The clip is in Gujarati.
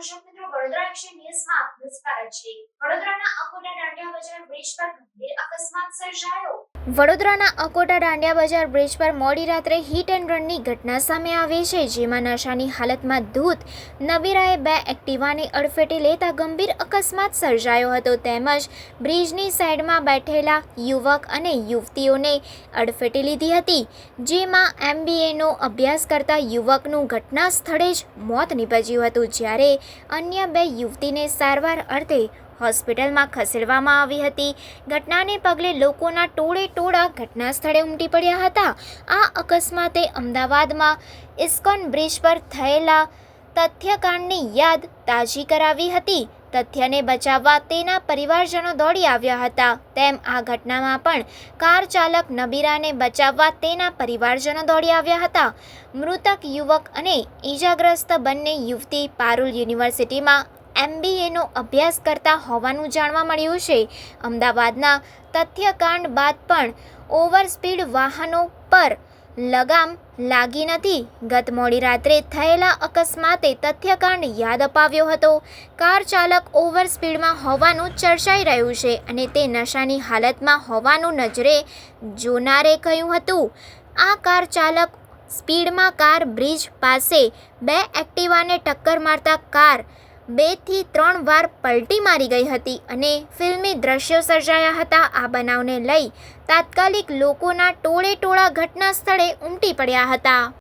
દર્શક મિત્રો વડોદરા એક્શન ન્યૂઝમાં આપનું સ્વાગત છે. વડોદરાના અકોટા દાંડિયા બજાર બ્રિજ પર ગંભીર અકસ્માત સર્જાયો. વડોદરાના અકોટા દાંડિયા બજાર બ્રિજ પર મોડી રાત્રે હિટ એન્ડ રનની ઘટના સામે આવી છે, જેમાં નશાની હાલતમાં ધૂત નબીરાએ બે એક્ટિવાને અડફેટે લેતા ગંભીર અકસ્માત સર્જાયો હતો. તેમજ બ્રિજની સાઈડમાં બેઠેલા યુવક અને યુવતીઓને અડફેટે લીધી હતી, જેમાં એમબીએનો અભ્યાસ કરતા યુવકનું ઘટના સ્થળે જ મોત નીપજ્યું હતું. જ્યારે અન્ય બે યુવતીને સારવાર અર્થે હોસ્પિટલમાં ખસેડવામાં આવી હતી. ઘટનાને પગલે લોકોના ટોળે ટોળા ઘટના સ્થળે ઉમટી પડ્યા હતા. આ અકસ્માતે અમદાવાદમાં ઇસ્કોન બ્રિજ પર થયેલા તથ્યકાંડની યાદ તાજી કરાવી હતી. તથ્યને બચાવવા તેના પરિવારજનો દોડી આવ્યા હતા. તેમ આ ઘટનામાં પણ કાર ચાલક નબીરાને બચાવવા તેના પરિવારજનો દોડી આવ્યા હતા. મૃતક યુવક અને ઈજાગ્રસ્ત બંને યુવતી પારુલ યુનિવર્સિટીમાં એમબીએનો અભ્યાસ કરતા હોવાનું જાણવા મળ્યું છે. અમદાવાદના તથ્યકાંડ બાદ પણ ઓવર સ્પીડ વાહનો પર લગામ લાગી નથી. ગત મોડી રાત્રે થયેલા અકસ્માતે તથ્યકાંડ યાદ અપાવ્યો હતો. કાર ચાલક ઓવર સ્પીડમાં હોવાનું ચર્ચાઈ રહ્યું છે અને તે નશાની હાલતમાં હોવાનું નજરે જોનારે કહ્યું હતું. આ કાર ચાલક સ્પીડમાં કાર બ્રિજ પાસે બે એક્ટિવાને ટક્કર મારતા કાર બેથી ત્રણ વાર પલટી મારી ગઈ હતી અને ફિલ્મી દ્રશ્યો સર્જાયા હતા. આ બનાવને લઈ તાત્કાલિક લોકોના ટોળે ટોળા ઘટના સ્થળે ઉમટી પડ્યા હતા.